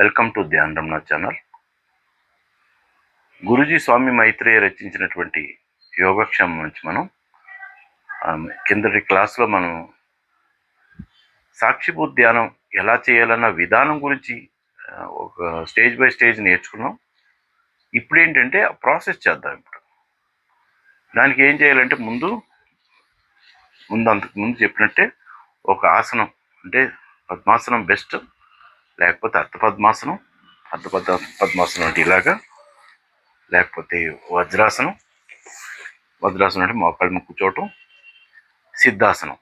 Welcome to Dhyan Ramana channel. Guruji Swami Maitreya రచించినటువంటి యోగక్షేమం నుంచి మనం కిందటి క్లాస్లో మనం సాక్షిభూత ధ్యానం ఎలా చేయాలన్న విధానం గురించి ఒక స్టేజ్ బై స్టేజ్ నేర్చుకున్నాం. ఇప్పుడు ఏంటంటే ఆ ప్రాసెస్ చేద్దాం ఇప్పుడు. దానికి ఏం చేయాలంటే ముందు ముందు అంతకు ముందు చెప్పినట్టే ఒక ఆసనం అంటే పద్మాసనం బెస్ట్. లేకపోతే అర్థపద్మాసనం పద్మాసనం పద్మాసనం అంటే ఇలాగా లేకపోతే వజ్రాసనం. వజ్రాసనం అంటే మోకాళ్ళ కూర్చోవటం సిద్ధాసనం.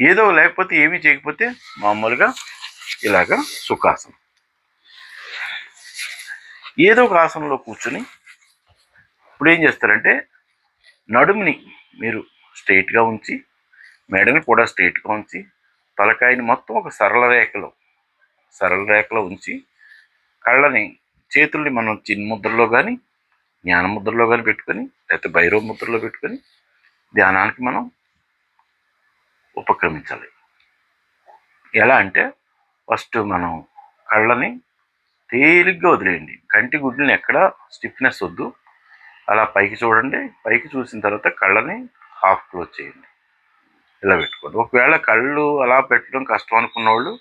ఏదో లేకపోతే ఏమీ చేయకపోతే మామూలుగా ఇలాగా సుఖాసనం. ఏదో ఒక ఆసనంలో కూర్చుని ఇప్పుడు ఏం చేస్తారంటే నడుముని మీరు స్ట్రైట్గా ఉంచి మెడని కూడా స్ట్రైట్గా ఉంచి తలకాయని మొత్తం ఒక సరళ రేఖలో సరళ రేఖలో ఉంచి కళ్ళని చేతుల్ని మనం చిన్న ముద్రలో కానీ జ్ఞాన ముద్రలో కానీ పెట్టుకొని లేకపోతే భైరవ ముద్రలో పెట్టుకొని ధ్యానానికి మనం ఉపక్రమించాలి. ఎలా అంటే ఫస్ట్ మనం కళ్ళని తేలిగ్గా వదిలేయండి. కంటి గుడ్లని ఎక్కడ స్టిఫ్నెస్ వద్దు. అలా పైకి చూడండి. పైకి చూసిన తర్వాత కళ్ళని హాఫ్ క్లోజ్ చేయండి. ఇలా పెట్టుకోండి. ఒకవేళ కళ్ళు అలా పెట్టడం కష్టం అనుకున్న వాళ్ళు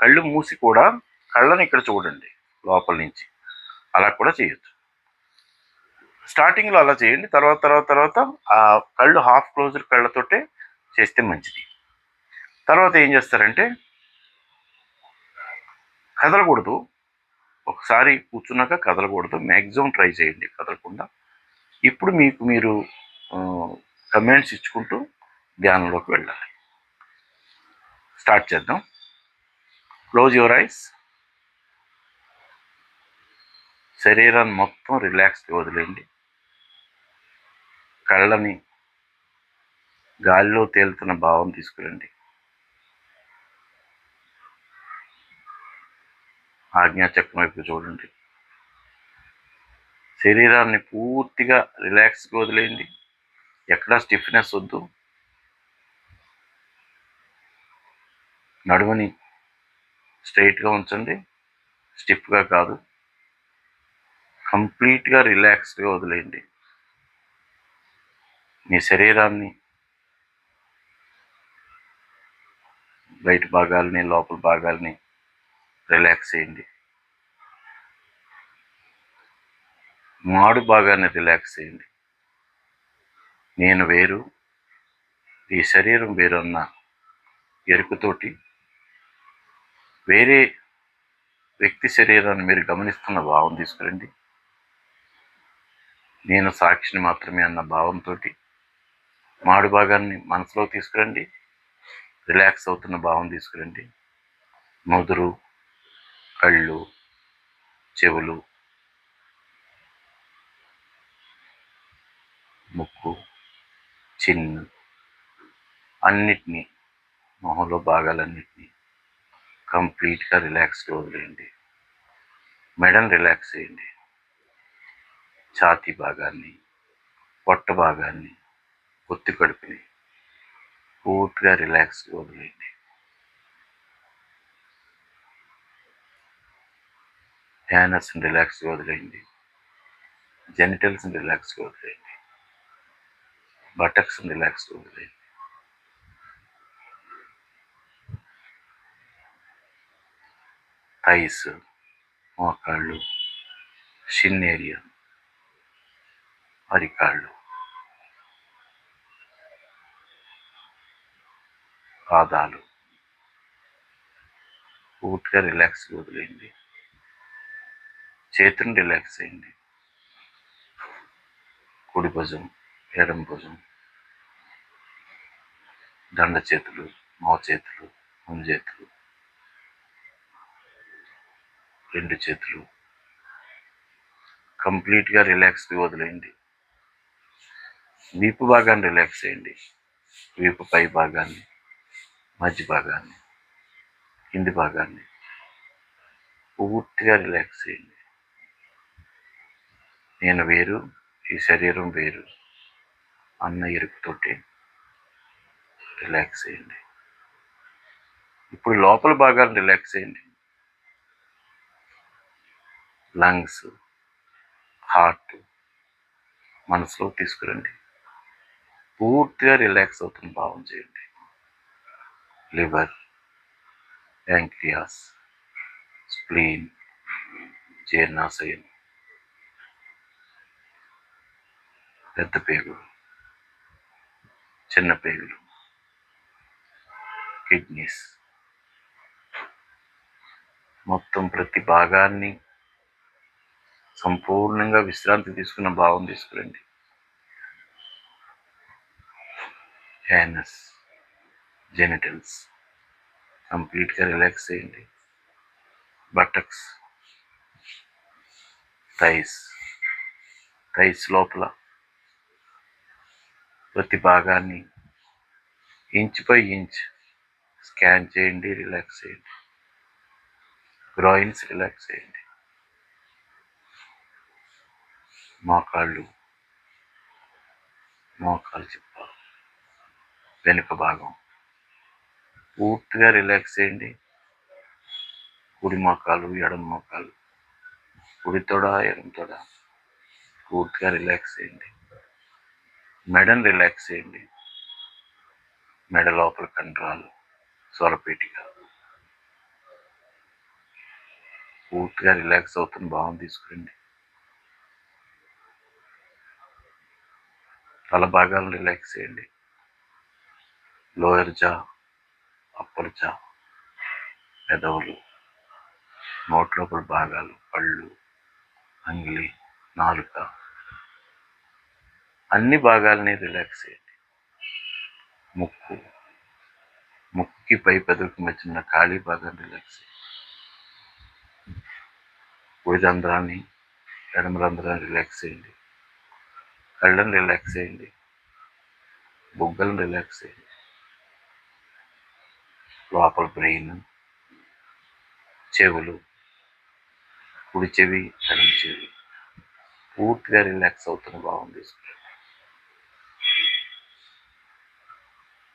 కళ్ళు మూసి కూడా కళ్ళని ఇక్కడ చూడండి లోపల నుంచి. అలా కూడా చేయొచ్చు. స్టార్టింగ్లో అలా చేయండి. తర్వాత తర్వాత తర్వాత ఆ కళ్ళు హాఫ్ క్లోజ్డ్ కళ్ళతోటే చేస్తే మంచిది. తర్వాత ఏం చేస్తారంటే కదలకూడదు. ఒకసారి కూర్చున్నాక కదలకూడదు. మ్యాక్సిమం ట్రై చేయండి కదలకుండా. ఇప్పుడు మీకు మీరు కమెంట్స్ ఇచ్చుకుంటూ ధ్యానంలోకి వెళ్ళాలి. స్టార్ట్ చేద్దాం. Close your eyes. శరీరాన్ని మొత్తం రిలాక్స్గా వదిలేయండి. కళ్ళని గాలిలో తేలుతున్న భావం తీసుకురండి. ఆజ్ఞాచక్రం వైపు చూడండి. శరీరాన్ని పూర్తిగా రిలాక్స్గా వదిలేయండి. ఎక్కడా స్టిఫ్నెస్ వద్దు. నడుముని స్ట్రైట్గా ఉంచండి స్టిఫ్గా కాదు. కంప్లీట్గా రిలాక్స్డ్గా వదిలేయండి. మీ శరీరాన్ని బయట భాగాల్ని లోపల భాగాల్ని రిలాక్స్ చేయండి. మాడు భాగాన్ని రిలాక్స్ చేయండి. నేను వేరు ఈ శరీరం వేరు అన్న ఎరుకుతోటి వేరే వ్యక్తి శరీరాన్ని మీరు గమనిస్తున్న భావం తీసుకురండి. నేను సాక్షిని మాత్రమే అన్న భావంతో మాడు భాగాన్ని మనసులో తీసుకురండి. రిలాక్స్ అవుతున్న భావం తీసుకురండి. ముదురు కళ్ళు చెవులు ముక్కు చిన్ను అన్నిటినీ మొహంలో భాగాలన్నిటినీ కంప్లీట్గా రిలాక్స్గా వదిలేయండి మెడల్ రిలాక్స్ చేయండి ఛాతీ భాగాన్ని పొట్ట భాగాన్ని ఒత్తి కడుపుని పూర్తిగా రిలాక్స్గా వదిలేయండి హ్యానర్స్ని రిలాక్స్గా వదిలేయండి జెనిటల్స్ని రిలాక్స్గా వదిలేయండి బటక్స్ని రిలాక్స్గా వదిలేయండి ఐస్ మోకాళ్ళు షిన్ ఏరియా అరికాళ్ళు పాదాలు. పూర్తిగా రిలాక్స్ వదిలేయండి. చేతిని రిలాక్స్ అయ్యండి కుడి భుజం ఎడం భుజం దండ చేతులు మో చేతులు ముందు చేతులు రెండు చేతులు. కంప్లీట్గా రిలాక్స్కి వదిలేయండి. వీపు భాగాన్ని రిలాక్స్ చేయండి. వీపు పై భాగాన్ని మధ్య భాగాన్ని కింది భాగాన్ని పూర్తిగా రిలాక్స్ చేయండి. నేను వేరు ఈ శరీరం వేరు. అన్న ఎరుపుతోటి రిలాక్స్ చేయండి. ఇప్పుడు లోపల భాగాన్ని రిలాక్స్ చేయండి. లంగ్స్ హార్ట్ మనసులో తీసుకురండి. పూర్తిగా రిలాక్స్ అవుతుంది భావం చేయండి. లివర్ యాంక్రియాస్ స్ప్లీన్ జీర్ణాశయం పెద్ద పేగులు చిన్న పేగులు కిడ్నీస్. మొత్తం ప్రతి భాగాన్ని సంపూర్ణంగా విశ్రాంతి తీసుకున్న భావం తీసుకురండి. హ్యానస్ జెనిటల్స్ కంప్లీట్గా రిలాక్స్ చేయండి. బటక్స్ థైస్ థైస్ లోపల ప్రతి భాగాన్ని ఇంచ్ బై ఇంచ్ స్కాన్ చేయండి రిలాక్స్ చేయండి. గ్రాయిన్స్ రిలాక్స్ చేయండి. మోకాళ్ళు మోకాలు చిప్ప వెనుక భాగం. పూర్తిగా రిలాక్స్ చేయండి. కుడి మోకాలు ఎడమ మోకాలు కుడి తొడ ఎడమ తొడ పూర్తిగా రిలాక్స్ చేయండి. మెడను రిలాక్స్ చేయండి. మెడ లోపల కండరాలు స్వరపేటిగా పూర్తిగా రిలాక్స్ అవుతున్న భావం తీసుకురండి. తల భాగాలను రిలాక్స్ చేయండి. లోయర్ జా అప్పర్ జా పెదవులు నోట్లోపల భాగాలు పళ్ళు అంగిలి నాలుక. అన్ని భాగాలని రిలాక్స్ చేయండి. ముక్కు ముక్కుకి పై పెదవికి మధ్య ఖాళీ భాగాన్ని రిలాక్స్ చేయండి. కుడి ఎడమరంధ్రాన్ని ఎడమ రంధ్రాన్ని రిలాక్స్ చేయండి. కళ్ళని రిలాక్స్ చేయండి. బుగ్గలను రిలాక్స్ చేయండి. లోపల బ్రెయిన్ చెవులు కుడి చెవి ఎడమ చెవి పూర్తిగా రిలాక్స్ అవుతున్న భావం తీసుకుంటాం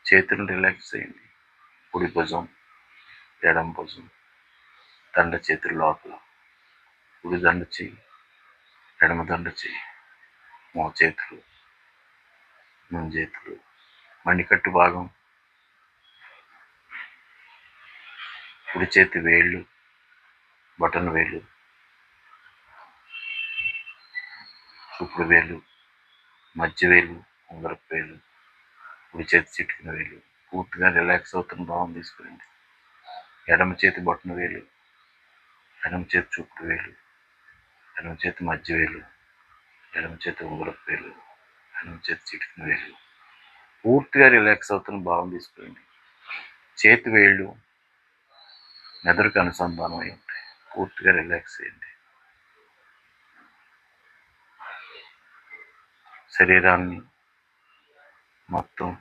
చేతులను రిలాక్స్ చేయండి. కుడి భుజం ఎడమ భుజం దండ చేతుల లోపల. కుడి దండ చెయ్యి ఎడమ దండ చెయ్యి. మో చేతులు ముంజేతులు మణికట్టు భాగం కుడి చేతి వేళ్ళు బటన్ వేలు చూపుడు వేలు మధ్య వేలు ఉంగరపు వేలు కుడి చేతి చిటికిన వేలు. పూర్తిగా రిలాక్స్ అవుతున్న భావం తీసుకురండి. ఎడమ చేతి బొట్టన వేలు ఎడమ చేతి చూపుడు వేలు ఎడమ చేతి మధ్య వేలు. ఎడమ చేతి ఉంగరపు వేలు ఎడమ చేతి చిటికిన వేలు పూర్తిగా రిలాక్స్ అవుతున్న భావం తీసుకురండి చేతి వేళ్ళు మెదడుకు అనుసంధానం అయి ఉంటాయి. పూర్తిగా రిలాక్స్ చేయండి. శరీరాన్ని మొత్తం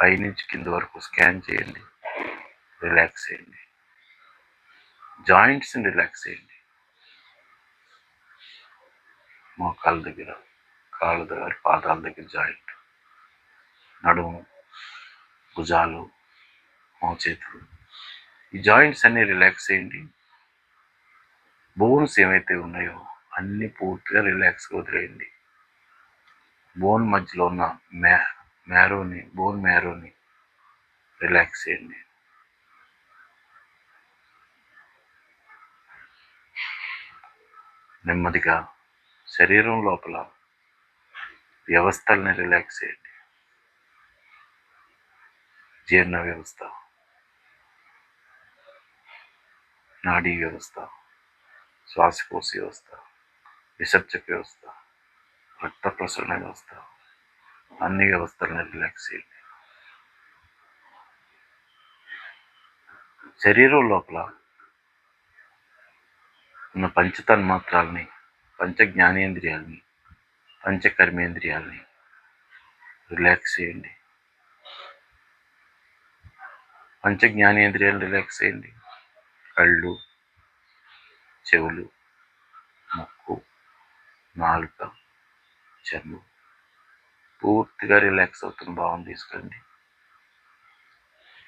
పైనుంచి కింద వరకు స్కాన్ చేయండి. రిలాక్స్ చేయండి. జాయింట్స్ని రిలాక్స్ చేయండి. మోకాళ్ళ దగ్గర కాళ్ళ దగ్గర పాదాల దగ్గర జాయింట్. నడుము భుజాలు మోచేతులు ఈ జాయింట్స్ అన్నీ రిలాక్స్ చేయండి. బోన్స్ ఏమైతే ఉన్నాయో అన్నీ పూర్తిగా రిలాక్స్గా వదిలేయండి. బోన్ మధ్యలో ఉన్న మ్యా మ్యారోని బోన్ మ్యారోని రిలాక్స్ చేయండి. నెమ్మదిగా శరీరం లోపల వ్యవస్థల్ని రిలాక్స్ చేయండి. జీర్ణ వ్యవస్థ నాడీ వ్యవస్థ శ్వాసకోశ వ్యవస్థ విసర్జక వ్యవస్థ రక్త ప్రసరణ వ్యవస్థ అన్ని వ్యవస్థలను రిలాక్స్ చేయండి. శరీరం లోపల ఉన్న పంచతన్మాత్రాలని పంచ జ్ఞానేంద్రియాలని పంచ కర్మేంద్రియాలని రిలాక్స్ చేయండి. పంచ జ్ఞానేంద్రియాలను రిలాక్స్ చేయండి. కళ్ళు చెవులు ముక్కు నాలుక చర్మం పూర్తిగా రిలాక్స్ అవుతున్న భావం తీసుకోండి.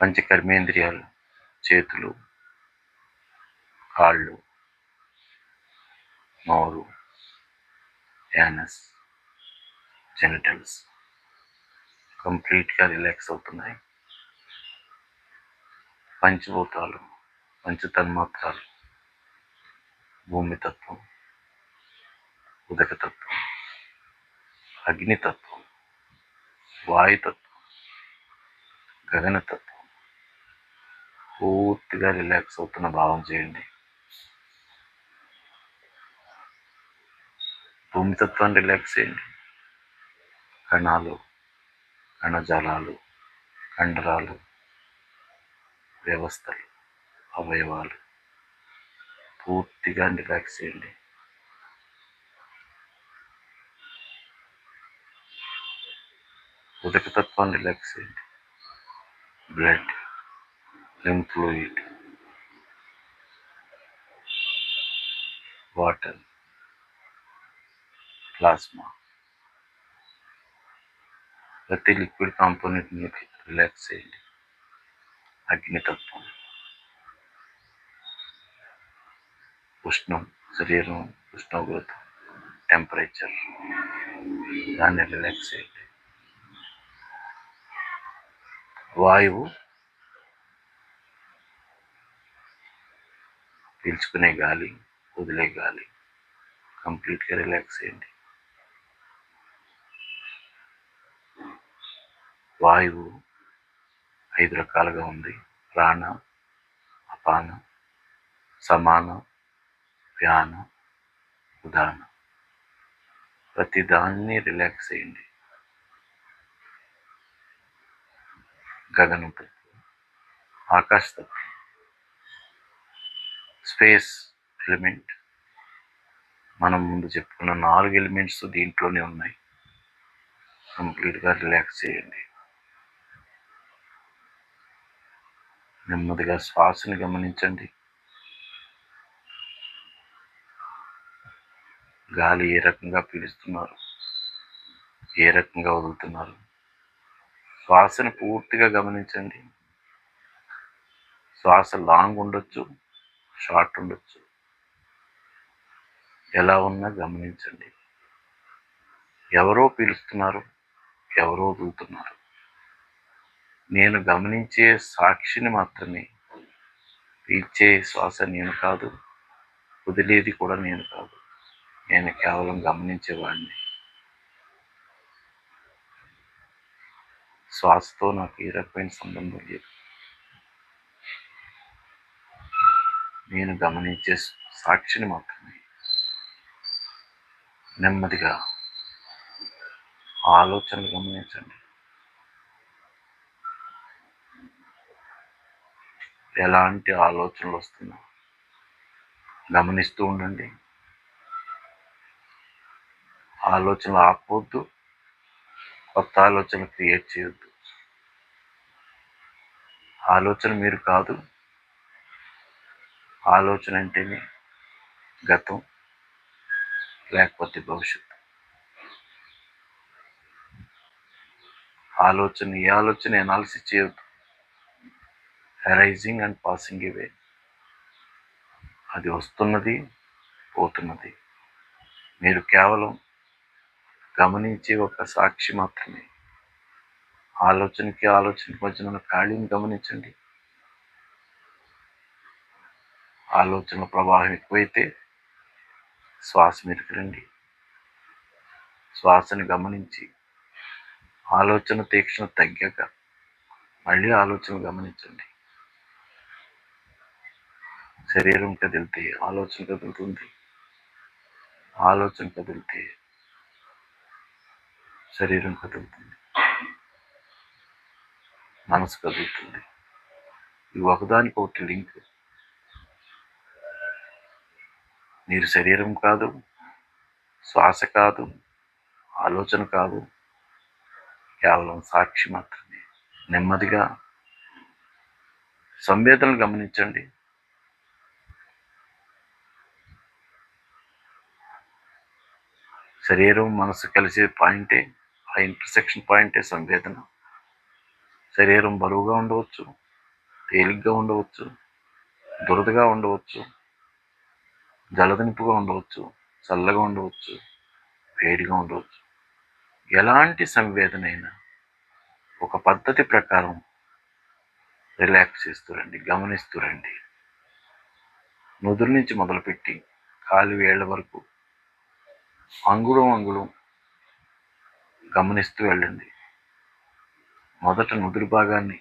పంచ కర్మేంద్రియాలు చేతులు కాళ్ళు నోరు యానస్ జెనిటల్స్. కంప్లీట్గా రిలాక్స్ అవుతున్నాయి. పంచభూతాలు పంచతన్మాత్రాలు భూమితత్వం ఉదకతత్వం అగ్నితత్వం వాయుతత్వం గగనతత్వం. పూర్తిగా రిలాక్స్ అవుతున్న భావం చేయండి. భూమితత్వాన్ని రిలాక్స్ చేయండి. కణాలు కణజాలాలు కండరాలు వ్యవస్థలు అవయవాలు పూర్తిగా రిలాక్స్ చేయండి. ఉదకతత్వాన్ని రిలాక్స్ చేయండి. Blood lymph fluid water plasma ప్రతి లిక్విడ్ కాంపోనెంట్ని రిలాక్స్ చేయండి అగ్నితత్వం ఉష్ణం శరీరం ఉష్ణోగ్రత టెంపరేచర్ దాన్ని రిలాక్స్ చేయండి వాయువు పీల్చుకునే గాలి వదిలే గాలి కంప్లీట్గా రిలాక్స్ చేయండి వాయువు ఐదు రకాలుగా ఉంది. ప్రాణ అపాన సమాన వ్యాన ఉదాన. ప్రతి దాన్ని రిలాక్స్ చేయండి. గగనం తత్వం ఆకాశ తత్వం స్పేస్ ఎలిమెంట్. మనం ముందు చెప్పుకున్న నాలుగు ఎలిమెంట్స్ దీంట్లోనే ఉన్నాయి. కంప్లీట్గా రిలాక్స్ చేయండి. నెమ్మదిగా శ్వాసని గమనించండి. గాలి ఏ రకంగా పీలుస్తున్నారు? ఏ రకంగా వదులుతున్నారు? శ్వాసను పూర్తిగా గమనించండి. శ్వాస లాంగ్ ఉండొచ్చు షార్ట్ ఉండొచ్చు. ఎలా ఉన్నా గమనించండి. ఎవరో పీలుస్తున్నారు ఎవరో వదులుతున్నారు. నేను గమనించే సాక్షిని మాత్రమే పీల్చే శ్వాస నేను కాదు వదిలేది కూడా నేను కాదు. నేను కేవలం గమనించేవాడిని. శ్వాసతో నాకు ఏ రకమైన సంబంధం లేదు. నేను గమనించే సాక్షిని మాత్రమే నెమ్మదిగా ఆలోచనలు గమనించండి. ఎలాంటి ఆలోచనలు వస్తున్నా? గమనిస్తూ ఉండండి. ఆలోచనలు ఆపవద్దు కొత్త ఆలోచనలు క్రియేట్ చేయొద్దు. ఆలోచన మీరు కాదు. ఆలోచన అంటేనే గతం లేకపోతే భవిష్యత్తు. ఆలోచన ఏ ఆలోచన ఎనాలిసిస్ చేయొద్దు. అరైజింగ్ అండ్ పాసింగ్ ఇవే అది వస్తున్నది పోతున్నది. మీరు కేవలం గమనించే ఒక సాక్షి మాత్రమే. ఆలోచనకి ఆలోచనకి మధ్యన ఉన్న ఖాళీని గమనించండి. ఆలోచన ప్రవాహం ఎక్కువైతే శ్వాస మీదకి రండి. శ్వాసని గమనించి ఆలోచన తీక్షణ తగ్గాక మళ్ళీ ఆలోచన గమనించండి. శరీరం కదిలితే ఆలోచన కదులుతుంది. ఆలోచన కదిలితే శరీరం కదులుతుంది. మనసు కదులుతుంది. ఇవి ఒకదానికి ఒకటి లింక్. మీరు శరీరం కాదు శ్వాస కాదు ఆలోచన కాదు కేవలం సాక్షి మాత్రమే. నెమ్మదిగా సంవేదనలు గమనించండి. శరీరం మనసు కలిసే పాయింటే ఆ ఇంటర్సెక్షన్ పాయింటే సంవేదన. శరీరం బరువుగా ఉండవచ్చు తేలిగ్గా ఉండవచ్చు దురదగా ఉండవచ్చు జలదనిపుగా ఉండవచ్చు చల్లగా ఉండవచ్చు వేడిగా ఉండవచ్చు. ఎలాంటి సంవేదన అయినా ఒక పద్ధతి ప్రకారం రిలాక్స్ చేస్తూ రండి గమనిస్తూ రండి. నుదురు నుంచి మొదలుపెట్టి కాలి వేళ్ళ వరకు అంగుళం అంగుళం గమనిస్తూ వెళ్ళండి. మొదట నుదురు భాగాన్ని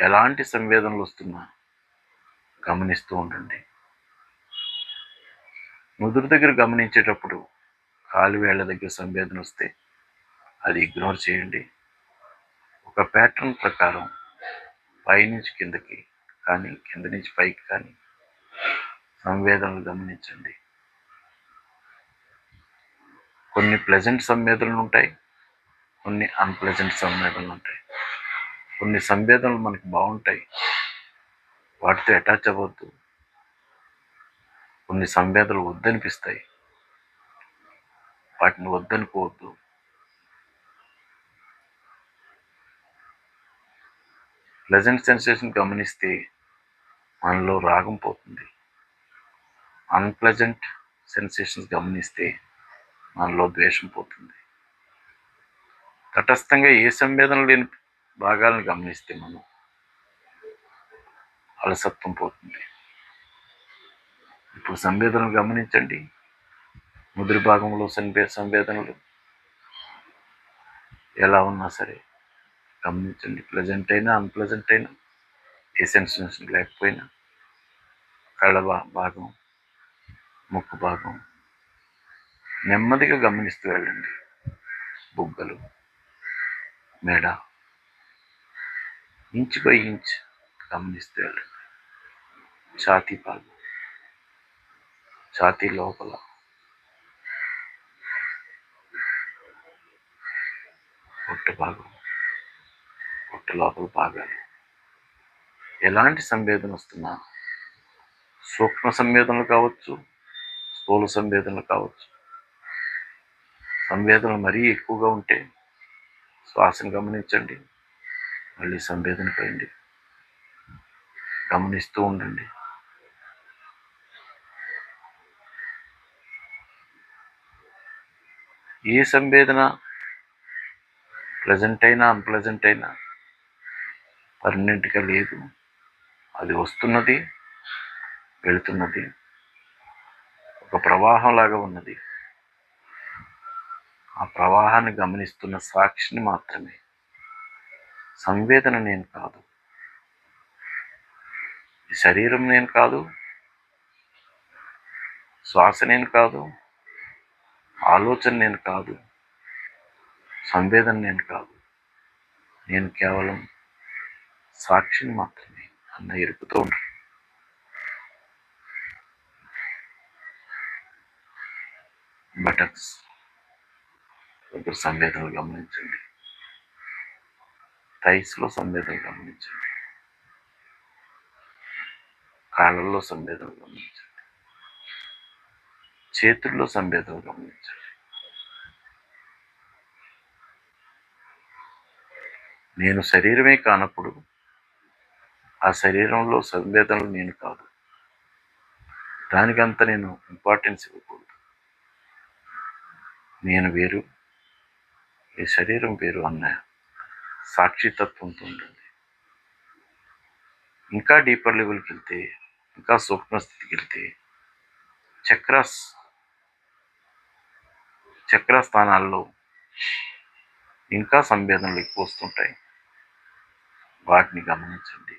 ఎలాంటి సంవేదనలు వస్తున్నా గమనిస్తూ ఉండండి. నుదురు దగ్గర గమనించేటప్పుడు కాలు వేళ్ళ దగ్గర సంవేదన వస్తే అది ఇగ్నోర్ చేయండి. ఒక ప్యాటర్న్ ప్రకారం పైనుంచి కిందకి కానీ కింద నుంచి పైకి కానీ సంవేదనలు గమనించండి. కొన్ని ప్లెజెంట్ సంవేదనలు ఉంటాయి కొన్ని అన్ప్లెజెంట్ సంవేదనలు ఉంటాయి కొన్ని సంవేదనలు మనకి బాగుంటాయి వాటితో అటాచ్ అవ్వద్దు. కొన్ని సంవేదనలు వద్దనిపిస్తాయి వాటిని వద్దనుకోవద్దు. ప్లెజెంట్ సెన్సేషన్ గమనిస్తే మనలో రాగం పోతుంది. అన్ప్లెజెంట్ సెన్సేషన్స్ గమనిస్తే మనలో ద్వేషం పోతుంది. తటస్థంగా ఏ సంవేదన లేని భాగాలను గమనిస్తే మనం అలసత్వం పోతుంది. ఇప్పుడు సంవేదనలు గమనించండి. ముదిరి భాగంలో సంవే సంవేదనలు ఎలా ఉన్నా సరే గమనించండి. ప్లెజెంట్ అయినా అన్ప్లెజెంట్ అయినా ఏ సెన్సేషన్ లేకపోయినా కళ్ళ భాగం ముక్కు భాగం నెమ్మదిగా గమనిస్తూ వెళ్ళండి. బుగ్గలు మెడ ఇంచ్ బై ఇంచ్ గమనిస్తూ వెళ్ళండి. ఛాతీ భాగం ఛాతీ లోపల. పొట్ట భాగం పొట్ట లోపల భాగాలు. ఎలాంటి సంవేదన వస్తున్నా? సూక్ష్మ సంవేదనలు కావచ్చు స్థూల సంవేదనలు కావచ్చు. సంవేదన మరీ ఎక్కువగా ఉంటే శ్వాసను గమనించండి. మళ్ళీ సంవేదన పోయింది గమనిస్తూ ఉండండి. ఏ సంవేదన ప్లెజెంట్ అయినా అన్ప్లెజెంట్ అయినా పర్మనెంట్గా లేదు. అది వస్తున్నది వెళుతున్నది. ఒక ప్రవాహం లాగా ఉన్నది. ఆ ప్రవాహాన్ని గమనిస్తున్న సాక్షిని మాత్రమే. సంవేదన నేను కాదు. శరీరం నేను కాదు. శ్వాస నేను కాదు. ఆలోచన నేను కాదు. సంవేదన నేను కాదు. నేను కేవలం సాక్షిని మాత్రమే అన్న ఎరుపుతూ ఉంటాను. బటక్స్. దగ్గర సంవేదనలు గమనించండి. థైస్లో సందేహాలు గమనించండి. కాళ్ళల్లో సంవేదనలు గమనించండి. చేతుల్లో సందేహాలు గమనించండి. నేను శరీరమే కానప్పుడు ఆ శరీరంలో సంవేదనలు నేను కాదు. దానికంత నేను ఇంపార్టెన్స్ ఇవ్వకూడదు. నేను వేరు ఈ శరీరం వేరు అన్న సాక్షితత్వంతో ఉంటుంది. ఇంకా డీపర్ లెవెల్కి వెళ్తే ఇంకా సూక్ష్మ స్థితికి వెళ్తే చక్రాస్ చక్ర స్థానాల్లో ఇంకా సంవేదనలు ఎక్కువ వస్తుంటాయి. వాటిని గమనించండి.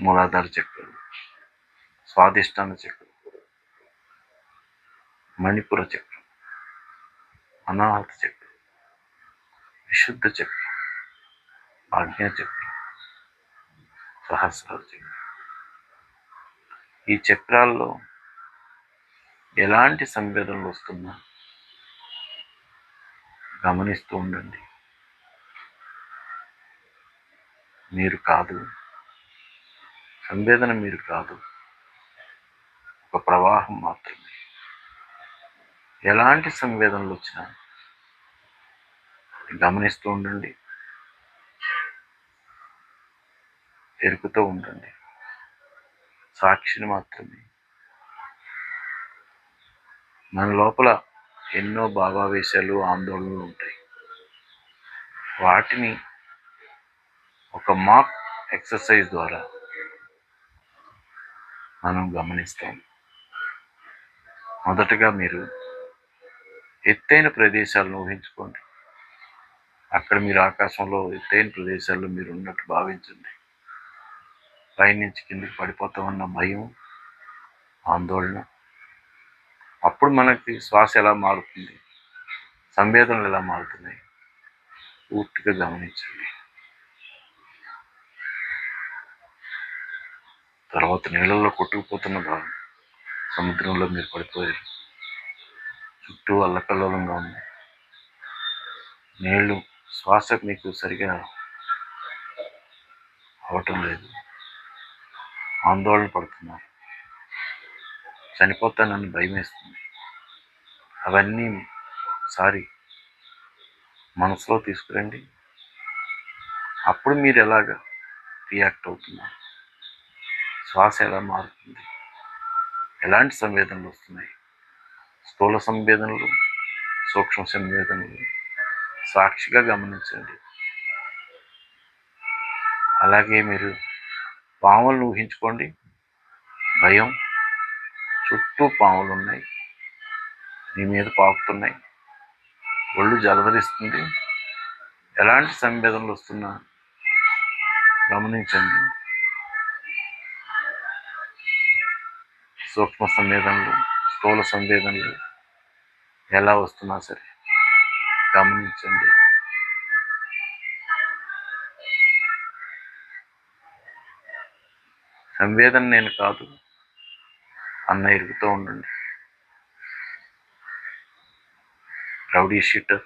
మూలాధార చక్రం స్వాదిష్టాన చక్రం మణిపుర చక్రం అనాహత చక్రం విశుద్ధ చక్రం ఆజ్ఞా చక్రం సహస్రాలు చక్రం ఈ చక్రాల్లో ఎలాంటి సంవేదనలు వస్తున్నా గమనిస్తూ ఉండండి. మీరు కాదు. సంవేదన మీరు కాదు. ఒక ప్రవాహం మాత్రమే. ఎలాంటి సంవేదనలు వచ్చినా గమనిస్తూ ఉండండి. ఎరుకుతూ ఉండండి. సాక్షిని మాత్రమే. మన లోపల ఎన్నో భావావేశాలు ఆందోళనలు ఉంటాయి. వాటిని ఒక మాక్ ఎక్సర్సైజ్ ద్వారా మనం గమనిస్తాం. మొదటగా మీరు ఎత్తైన ప్రదేశాలను ఊహించుకోండి. అక్కడ మీరు ఆకాశంలో ఎత్తైన ప్రదేశాల్లో మీరు ఉన్నట్టు భావించండి. పైనుంచి కిందికి పడిపోతామన్న భయం ఆందోళన. అప్పుడు మనకి శ్వాస ఎలా మారుతుంది? సంవేదనలు ఎలా మారుతున్నాయి? పూర్తిగా గమనించండి. తర్వాత నీళ్ళల్లో కొట్టుకుపోతున్న భావం సముద్రంలో మీరు పడిపోయారు. చుట్టూ అల్లకల్లోలంగా ఉంది నీళ్ళు శ్వాసకు మీకు సరిగా అవటం లేదు. ఆందోళన పడుతున్నారు. చనిపోతానని భయం వేస్తుంది అవన్నీ ఒకసారి మనసులో తీసుకురండి. అప్పుడు మీరు ఎలాగ రియాక్ట్ అవుతున్నారు? శ్వాస ఎలా మారుతుంది? ఎలాంటి సంవేదనలు వస్తున్నాయి? స్థూల సంవేదనలు సూక్ష్మ సంవేదనలు సాక్షిగా గమనించండి. అలాగే మీరు పాములను ఊహించుకోండి. భయం చుట్టూ పాములు ఉన్నాయి మీ మీద పాకుతున్నాయి. ఒళ్ళు జలధరిస్తుంది. ఎలాంటి సంవేదనలు వస్తున్నా గమనించండి. సూక్ష్మ సంవేదనలు స్థూల సంవేదనలు ఎలా వస్తున్నా సరే గమనించండి. సంవేదన నేను కాదు అన్న ఎరుగుతూ ఉండండి. రౌడీ షీటర్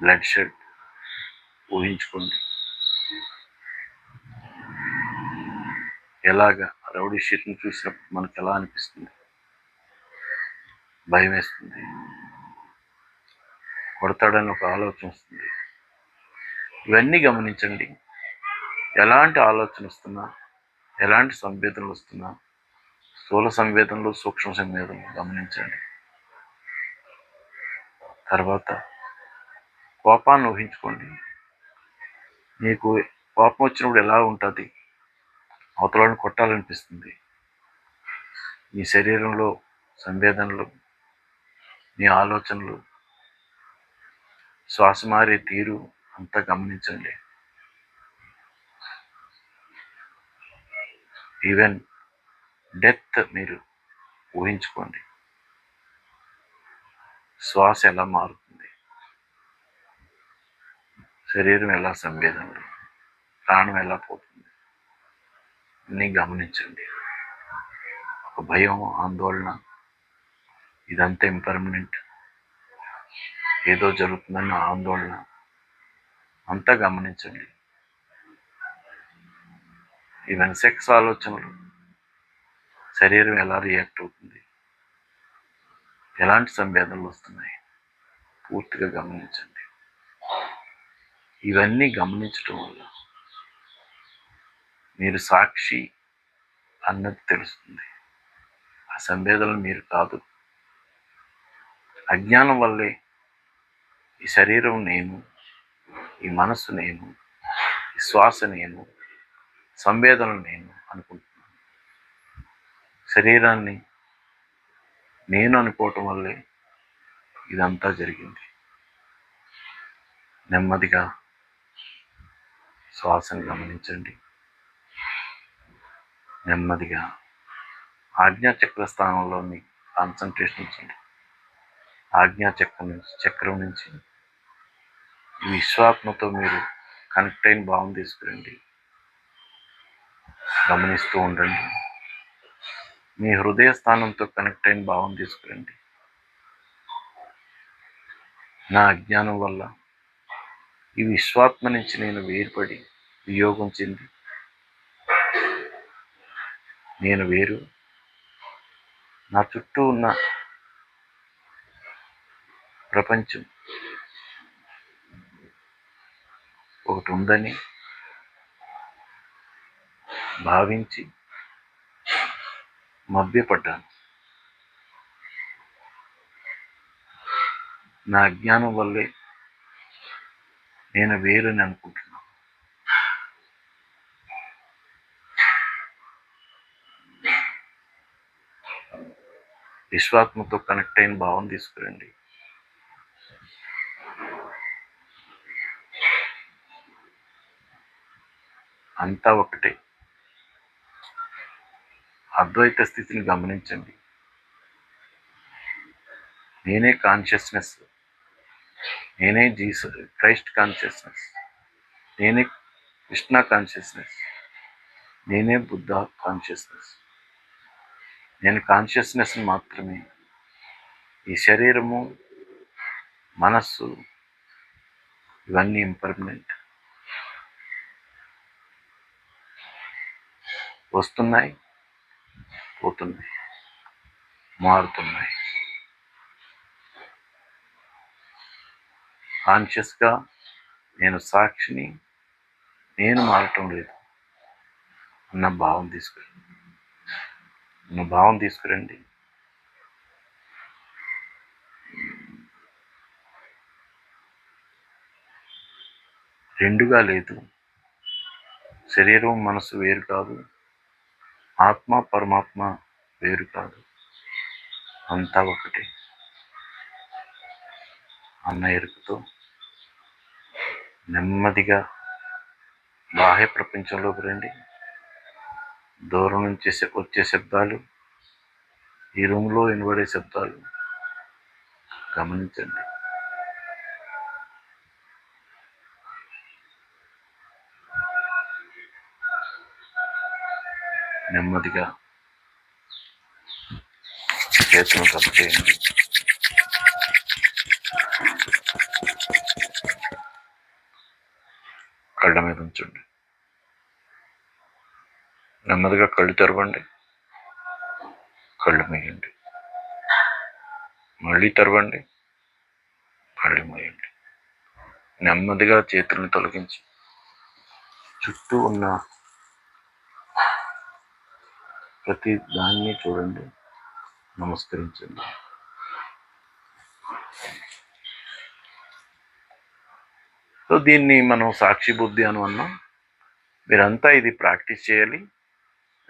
బ్లడ్ షెడ్ ఊహించుకోండి. ఎలాగా రౌడీ షీట్ని చూసినప్పుడు మనకు ఎలా అనిపిస్తుంది? భయం వేస్తుంది కొడతాడని ఒక ఆలోచన వస్తుంది. ఇవన్నీ గమనించండి. ఎలాంటి ఆలోచన వస్తున్నా ఎలాంటి సంవేదనలు వస్తున్నా స్థూల సంవేదనలు సూక్ష్మ సంవేదనలు గమనించండి. తర్వాత కోపాన్ని ఊహించుకోండి. మీకు కోపం వచ్చినప్పుడు ఎలా ఉంటుంది? అవతలను కొట్టాలనిపిస్తుంది. మీ శరీరంలో సంవేదనలు మీ ఆలోచనలు శ్వాస మారే తీరు అంతా గమనించండి. ఈవెన్ డెత్ మీరు ఊహించుకోండి. శ్వాస ఎలా మారుతుంది? శరీరం ఎలా సంవేదనలు ప్రాణం ఎలా పోతుంది? అన్నీ గమనించండి. ఒక భయం ఆందోళన ఇదంతా ఇంపర్మనెంట్ ఏదో జరుగుతుందన్న ఆందోళన. అంతా గమనించండి. ఈవెన్ సెక్స్ ఆలోచనలు. శరీరం ఎలా రియాక్ట్ అవుతుంది? ఎలాంటి సంవేదనలు వస్తున్నాయి? పూర్తిగా గమనించండి. ఇవన్నీ గమనించడం వల్ల మీరు సాక్షి అన్నది తెలుస్తుంది. ఆ సంవేదనలు మీరు కాదు. అజ్ఞానం వల్లే ఈ శరీరం నేను ఈ మనస్సు నేను ఈ శ్వాస నేను సంవేదనలు నేను అనుకుంటున్నాను. శరీరాన్ని నేను అనుకోవటం వల్లే ఇదంతా జరిగింది. నెమ్మదిగా శ్వాసను గమనించండి. నెమ్మదిగా ఆజ్ఞాచక్ర స్థానంలోని స్థానంలో మీ కాన్సన్ట్రేషన్ ఉంచండి. ఆజ్ఞా చక్రం నుంచి చక్రం నుంచి. విశ్వాత్మతో మీరు కనెక్ట్ అయిన భావం తీసుకురండి. గమనిస్తూ ఉండండి. మీ హృదయ స్థానంతో కనెక్ట్ అయిన భావం తీసుకురండి. నా అజ్ఞానం వల్ల ఈ విశ్వాత్మ నుంచి నేను వేరుపడి వియోగం చెంది నేను వేరు. నా చుట్టూ ఉన్న ప్రపంచం. ఒకటి ఉందని భావించి మభ్యపడ్డాను. నా అజ్ఞానం వల్లే నేను వేరని అనుకుంటున్నాను విశ్వాత్మతో కనెక్ట్ అయిన భావం తీసుకురండి. అంతా ఒకటే అద్వైత స్థితిని గమనించండి. నేనే కాన్షియస్నెస్ నేనే జీస క్రైస్ట్ కాన్షియస్నెస్ నేనే కృష్ణ కాన్షియస్నెస్ నేనే బుద్ధ కాన్షియస్నెస్ నేను కాన్షియస్నెస్ మాత్రమే. ఈ శరీరము మనస్సు ఇవన్నీ ఇంపర్మనెంట్ వస్తున్నాయి పోతున్నాయి మారుతున్నాయి. కాన్షియస్గా నేను సాక్షిని నేను మారటం లేదు. అన్న భావం తీసుకురండి. అన్న భావం తీసుకురండి. రెండుగా లేదు. శరీరం మనసు వేరు కాదు. ఆత్మ పరమాత్మ వేరు కాదు. అంతా ఒకటి. అన్న ఎరుకుతో నెమ్మదిగా బాహ్య ప్రపంచంలోకి రండి. దూరం నుంచి వచ్చే శబ్దాలు ఈ రూమ్లో వినబడే శబ్దాలు గమనించండి. నెమ్మదిగా చేతులు కప్పు. చేయండి కళ్ళ మీద ఉంచండి. నెమ్మదిగా కళ్ళు తెరవండి. కళ్ళు మేయండి. మళ్ళీ తెరవండి. కళ్ళు మేయండి. నెమ్మదిగా చేతులను తొలగించి. చుట్టూ ఉన్న ప్రతి దాన్ని చూడండి. నమస్కరించండి. సో దీన్ని మనం సాక్షి బుద్ధి అని అన్నాం. మీరంతా ఇది ప్రాక్టీస్ చేయాలి.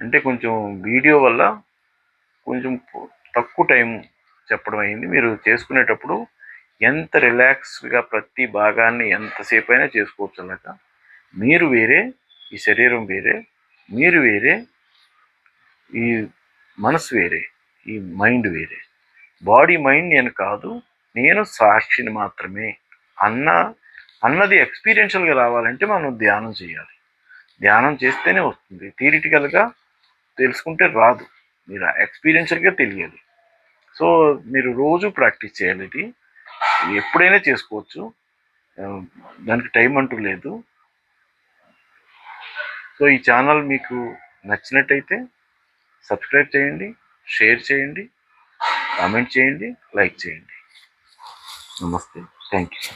అంటే కొంచెం వీడియో వల్ల కొంచెం తక్కువ టైం చెప్పడం అయింది. మీరు చేసుకునేటప్పుడు ఎంత రిలాక్స్గా ప్రతి భాగాన్ని ఎంతసేపు అయినా చేసుకోవచ్చు అన్నమాట మీరు వేరే ఈ శరీరం వేరే మీరు వేరే ఈ మనసు వేరే ఈ మైండ్ వేరే. బాడీ మైండ్ నేను కాదు నేను సాక్షిని మాత్రమే అన్న అన్నది ఎక్స్పీరియన్షియల్గా రావాలంటే మనం ధ్యానం చేయాలి. ధ్యానం చేస్తేనే వస్తుంది. థియరిటికల్గా తెలుసుకుంటే రాదు. మీరు ఎక్స్పీరియన్షియల్గా తెలియాలి. సో మీరు రోజు ప్రాక్టీస్ చేయాలి ఇది. ఎప్పుడైనా చేసుకోవచ్చు. దానికి టైం అంటూ లేదు. సో ఈ ఛానల్ మీకు నచ్చినట్టయితే సబ్స్క్రైబ్ చేయండి షేర్ చేయండి కామెంట్ చేయండి లైక్ చేయండి. నమస్తే. Thank you